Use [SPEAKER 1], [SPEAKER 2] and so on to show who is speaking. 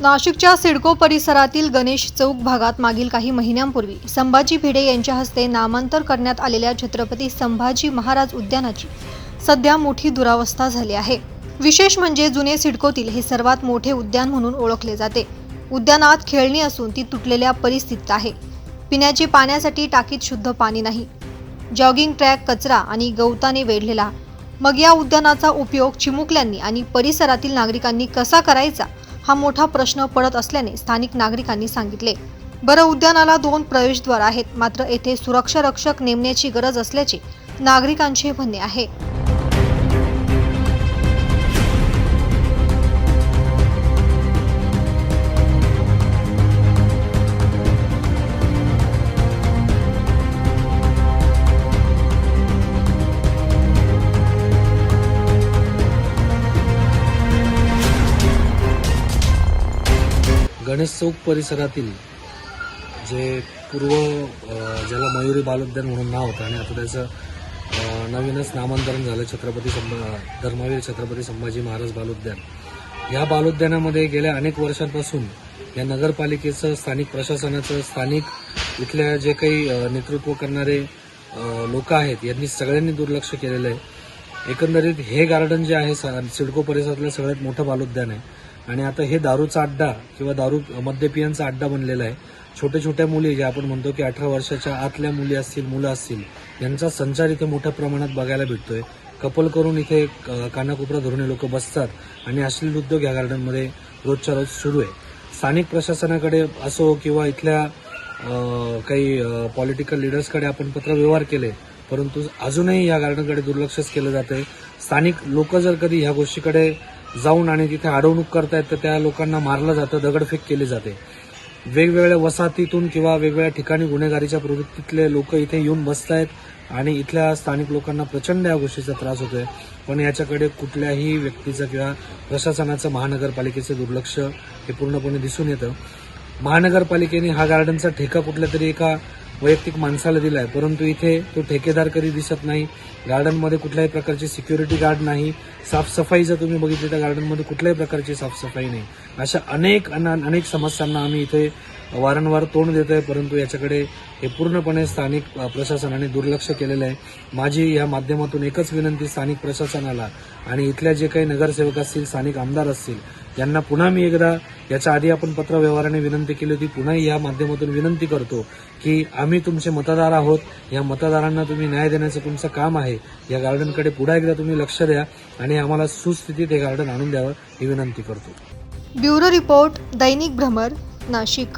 [SPEAKER 1] नाशिकच्या सिडको परिसरातील गणेश चौक भागात मागील काही महिन्यांपूर्वी संभाजी भिडे यांच्या हस्ते नामांतर करण्यात आलेल्या छत्रपती संभाजी महाराज उद्यानाची सध्या मोठी दुरावस्था झाली आहे. विशेष म्हणजे जुने सिडकोतील हे सर्वात मोठे उद्यान म्हणून ओळखले जाते. उद्यानात खेळणी असून ती तुटलेल्या परिस्थितीत आहे. पिण्याचे पाण्यासाठी टाकीत शुद्ध पाणी नाही. जॉगिंग ट्रॅक कचरा आणि गवताने वेढलेला. मग या उद्यानाचा उपयोग चिमुकल्यांनी आणि परिसरातील नागरिकांनी कसा करायचा? हा मोठा प्रश्न पडत असल्याने स्थानिक नागरिकांनी सांगितले. बरं उद्यानाला दोन प्रवेशद्वार आहेत. मात्र येथे सुरक्षा रक्षक नेमण्याची गरज असल्याचे नागरिकांचे म्हणणे आहे.
[SPEAKER 2] गणेश चौक परिसरातील जे पूर्व ज्याला मयुरी बालोद्यान म्हणून नाव होतं आणि आता त्याचं नवीनच नामांतरण झालं छत्रपती संभा धर्मवीर छत्रपती संभाजी महाराज बालोद्यान. या बालोद्यानामध्ये गेल्या अनेक वर्षांपासून या नगरपालिकेचं स्थानिक प्रशासनाचं स्थानिक इथल्या जे काही नेतृत्व करणारे लोक आहेत यांनी सगळ्यांनी दुर्लक्ष केलेलं आहे. एकंदरीत हे गार्डन जे आहे सिडको परिसरातलं सगळ्यात मोठं बालोद्यान आहे. आणि आता हे दारूचा अड्डा किंवा दारू मद्यपियांचा अड्डा बनलेला आहे. छोट्या छोट्या मुली ज्या आपण म्हणतो की अठरा वर्षाच्या आतल्या मुली असतील मुलं असतील यांचा संचार इथे मोठ्या प्रमाणात बघायला भेटतोय. कपल करून इथे कानाकोपरा धरणे लोक बसतात आणि अश्लील उद्योग या गार्डनमध्ये रोजच्या रोज सुरू आहे. स्थानिक प्रशासनाकडे असो किंवा इथल्या काही पॉलिटिकल लिडर्सकडे आपण पत्रव्यवहार केले परंतु अजूनही या गार्डनकडे दुर्लक्षच केलं जात आहे स्थानिक लोक जर कधी ह्या गोष्टीकडे जाऊन आणि तिथे अडवणूक करतायत तर त्या लोकांना मारलं जातं दगडफेक केली जाते. वेगवेगळ्या वसाहतीतून किंवा वेगवेगळ्या ठिकाणी गुन्हेगारीच्या प्रवृत्तीतले लोक इथे येऊन बसतायत आणि इथल्या स्थानिक लोकांना प्रचंड या गोष्टीचा त्रास होतोय. पण याच्याकडे कुठल्याही व्यक्तीचं किंवा प्रशासनाचं महानगरपालिकेचं दुर्लक्ष हे पूर्णपणे दिसून येतं. महानगरपालिकेने हा गार्डनचा ठेका कुठल्या तरी एका वैयक्तिक माणसाला दिलाय परंतु इथे तो ठेकेदार कधी दिसत नाही. गार्डनमध्ये कुठल्याही प्रकारची सिक्युरिटी गार्ड नाही. साफसफाई जर तुम्ही बघितली तर गार्डनमध्ये कुठल्याही प्रकारची साफसफाई नाही. अशा अनेक अनेक समस्यांना आम्ही इथे वारंवार तोंड देतोय परंतु याच्याकडे हे पूर्णपणे स्थानिक प्रशासनाने दुर्लक्ष केलेलं आहे. माझी या माध्यमातून एकच विनंती स्थानिक प्रशासनाला आणि इथल्या जे काही नगरसेवक असतील स्थानिक आमदार असतील यांना पुन्हा मी एकदा याच्या आधी आपण पत्रव्यवहाराने विनंती केली होती पुन्हा या माध्यमातून विनंती करतो की आम्ही तुमचे मतदार आहोत. या मतदारांना तुम्ही न्याय देण्याचं तुमचं काम आहे. या गार्डनकडे पुन्हा एकदा तुम्ही लक्ष द्या आणि आम्हाला सुस्थितीत हे गार्डन आणून द्यावं ही विनंती करतो.
[SPEAKER 1] ब्युरो रिपोर्ट दैनिक भ्रमर नाशिक.